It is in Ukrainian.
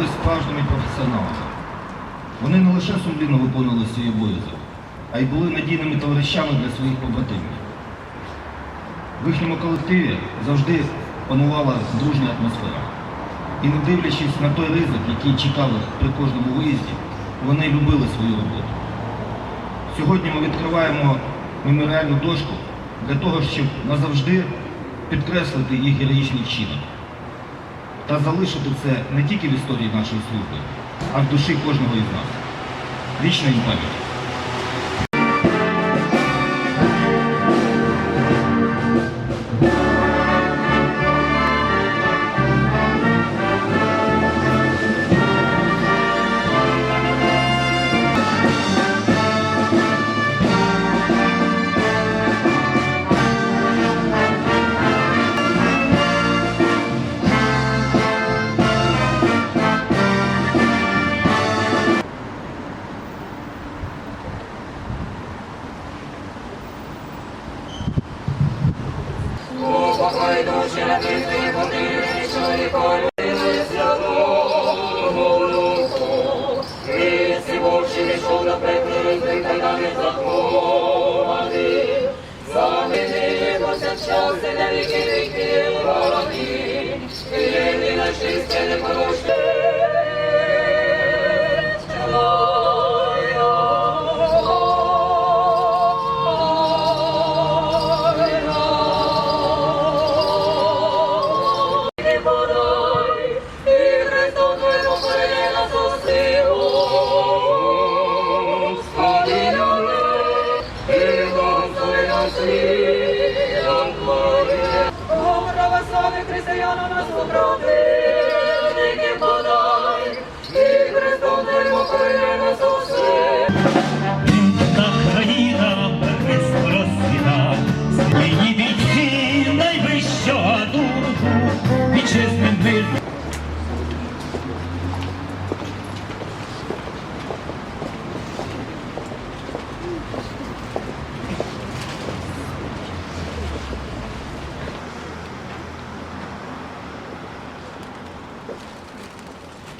були справжніми професіоналами. Вони не лише сумлінно виконували свій обов'язок, а й були надійними товаришами для своїх побратимів. В їхньому колективі завжди панувала дружня атмосфера. І не дивлячись на той ризик, який чекали при кожному виїзді, вони любили свою роботу. Сьогодні ми відкриваємо меморіальну дошку для того, щоб назавжди підкреслити їх героїчний вчинок та залишити це не тільки в історії нашої служби, а в душі кожного із нас. Вічна їм пам'ять. Упокой душі на води, що ніколи не святого духу. Віці вовчі війшов на пеклі, та не захований. Твоїм. О, православних християнам нас супротивники